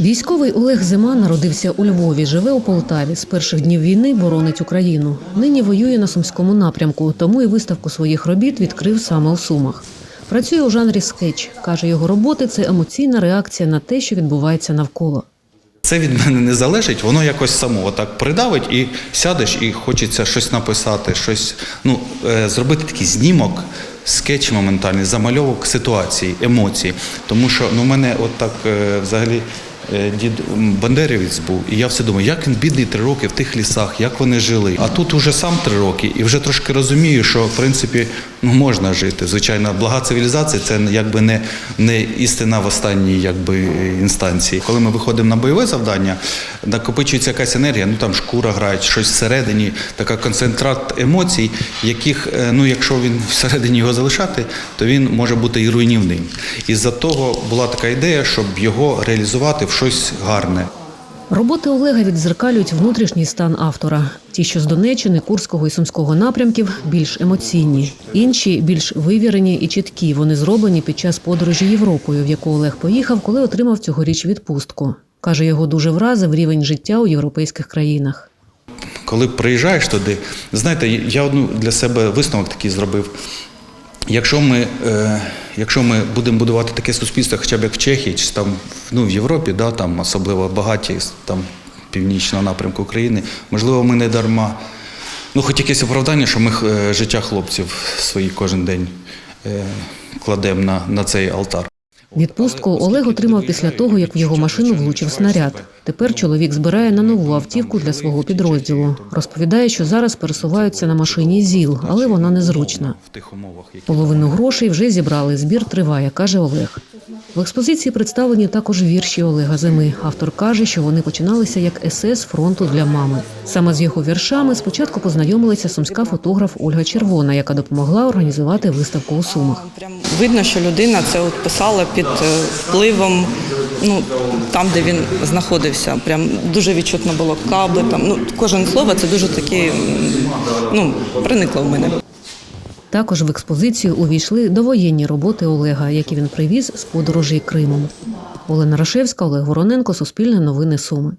Військовий Олег Зима народився у Львові, живе у Полтаві. З перших днів війни боронить Україну. Нині воює на сумському напрямку, тому і виставку своїх робіт відкрив саме у Сумах. Працює у жанрі скетч. Каже, його роботи це емоційна реакція на те, що відбувається навколо. Це від мене не залежить, воно якось само отак придавить і сядеш, і хочеться щось написати, щось ну, е, зробити такий знімок, скетч моментальний, замальовок ситуації, емоцій. Тому що ну, мене от так е, взагалі е, дід Бандерівець був, і я все думаю, як він бідний три роки в тих лісах, як вони жили. А тут уже сам три роки, і вже трошки розумію, що в принципі можна жити. Звичайно, блага цивілізації це якби не, не істина в останній якби, інстанції. Коли ми виходимо на бойове завдання, накопичується якась енергія, ну там шкура грає, щось всередині, така концентрат емоцій, яких, е, ну якщо він всередині його залишати, то він може бути і руйнівним. І за того була така ідея, щоб його реалізувати в щось гарне. Роботи Олега віддзеркалюють внутрішній стан автора. Ті, що з Донеччини, Курського і Сумського напрямків, більш емоційні. Інші більш вивірені і чіткі. Вони зроблені під час подорожі Європою, в яку Олег поїхав, коли отримав цьогоріч відпустку. Каже, його дуже вразив рівень життя у європейських країнах. Коли приїжджаєш туди, знаєте, я одну для себе висновок такий зробив. Якщо ми, е, якщо ми будемо будувати таке суспільство, хоча б як в Чехії, чи там ну, в Європі, да, там особливо багаті там, північного напрямку України, можливо, ми не дарма. Ну, хоч якесь оправдання, що ми е, життя хлопців свої кожен день е, кладемо на, на цей алтар. Відпустку Олег отримав після того, як в його машину влучив снаряд. Тепер чоловік збирає на нову автівку для свого підрозділу. Розповідає, що зараз пересуваються на машині ЗІЛ, але вона незручна. Половину грошей вже зібрали. Збір триває, каже Олег. В експозиції представлені також вірші Олега Зими. Автор каже, що вони починалися як есе з фронту для мами. Саме з його віршами спочатку познайомилася сумська фотограф Ольга Червона, яка допомогла організувати виставку у Сумах. Прям видно, що людина це от писала під е, впливом, ну там, де він знаходився. Прям дуже відчутно було каби. Там ну кожне слово це дуже таки м, ну проникло в мене. Також в експозицію увійшли довоєнні роботи Олега, які він привіз з подорожі Кримом. Олена Рашевська, Олег Вороненко, Суспільне новини Суми.